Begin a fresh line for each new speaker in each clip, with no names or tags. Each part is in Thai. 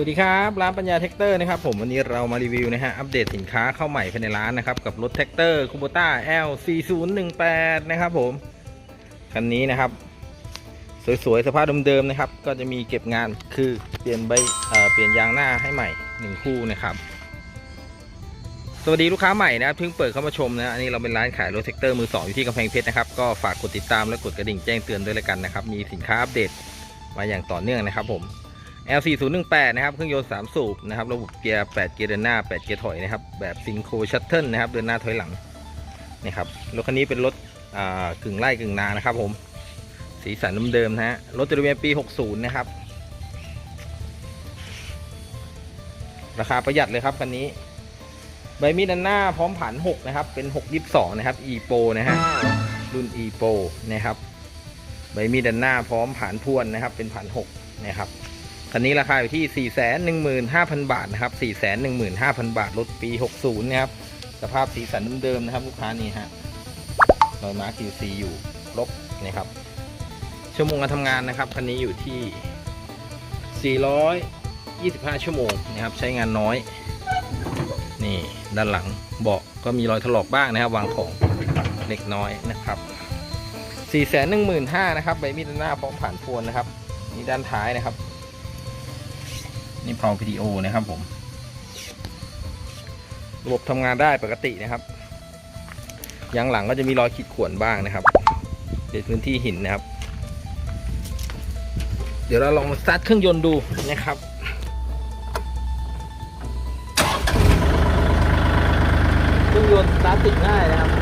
สวัสดีครับ ร้านปัญญาแท็กเตอร์นะครับผมวันนี้เรามารีวิวนะฮะอัปเดตสินค้าเข้าใหม่ภายในร้านนะครับ กับรถแท็กเตอร์คูโบต้า L4018 นะครับผม คันนี้นะครับ สวยๆ สภาพเดิมๆนะครับ ก็จะมีเก็บงานคือเปลี่ยนใบเเปลี่ยนยางหน้าให้ใหม่หนึ่งคู่นะครับ สวัสดีลูกค้าใหม่นะครับเพิ่งเปิดเข้ามาชมนะอันนี้เราเป็นร้านขายรถแท็กเตอร์มือสองอยู่ที่กำแพงเพชรนะครับก็ฝากกดติดตามและกดกระดิ่งแจ้งเตือนด้วยละกันนะครับมีสินค้าอัปเดตมาอย่างต่อเนื่องนะครับผม L4018 นะครับ เครื่องยนต์ 3 สูบนะครับ ระบบเกียร์ 8 เกียร์เดินหน้า 8 เกียร์ถอยนะครับ แบบซิงโครชัตเทิลนะครับ เดินหน้าถอยหลังนะครับ รถคันนี้เป็นรถกึ่งไร่กึ่งนานะครับผม สีสันเดิมๆนะฮะ รถจดทะเบียนปี 60 นะครับ ราคาประหยัดเลยครับคันนี้ ใบมีดด้านหน้าพร้อมผัน 6 นะครับ เป็น 622 นะครับ e p o นะฮะ รุ่น e p o นะครับ ใบมีดด้านหน้าพร้อมผ่านพวนนะครับ เป็นผ่าน6นะครับ คันนี้ราคาอยู่ที่ 415,000 บาทนะครับ 415,000 บาท รถปี 60 นะครับ สภาพสีสันเดิมๆนะครับ ลูกค้านี่ฮะรอยมาร์ค QC อยู่ครบนะครับ ชั่วโมงการทำงานนะครับ คันนี้อยู่ที่ 425 ชั่วโมงนะครับ ใช้งานน้อย นี่ ด้านหลังเบาะก็มีรอยถลอกบ้างนะครับ วางของเล็กน้อยนะครับ 415,000นะครับ ใบมีดหน้าพร้อมผ่านพวนนะครับ นี่ด้านท้ายนะครับ นี่พาวพีดีโอนะครับผม ระบบทำงานได้ปกตินะครับยางหลังก็จะมีรอยขีดข่วนบ้างนะครับเป็นพื้นที่หินนะครับ เดี๋ยวเราลองสตาร์ทเครื่องยนต์ดูนะครับเครื่องยนต์สตาร์ทติดง่ายนะครับ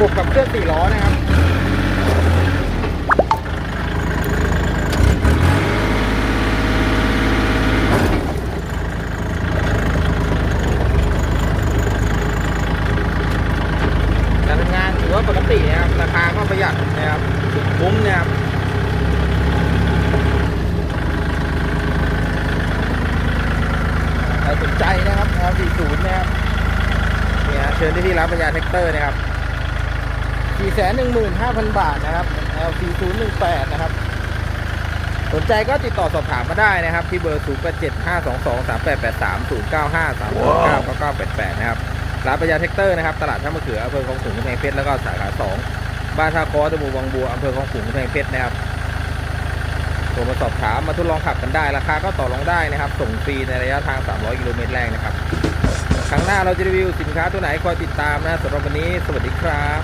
ระบบขับเคลื่อนสี่ล้อนะครับการทำงานถือว่าปกตินะครับราคาก็ประหยัดนะครับคุ้มนะครับใครสนใจนะครับ L40 นะครับเนี่ยเชิญได้ที่ร้านปัญญาแท็กเตอร์นะครับ 415,000 บาทนะครับ L4018 นะครับ สนใจก็ติดต่อสอบถามมาได้นะครับ ที่เบอร์ 0875223883 0933699988 นะครับ ร้านปัญญาแท็กเตอร์นะครับ ตลาดท่ามะเขืออำเภอคลองขลุงกำแพงเพชร แล้วก็สาขา 2 บ้านท่าคอตะบูวังบัวอำเภอคลองขลุงกำแพงเพชรนะครับโทรมาสอบถามมาทดลองขับกันได้ ราคาก็ต่อรองได้นะครับ ส่งฟรีในระยะทาง 300 กิโลเมตรแรกนะครับ ครั้งหน้าเราจะรีวิวสินค้าตัวไหนคอยติดตามนะสำหรับวันนี้ สวัสดีครับ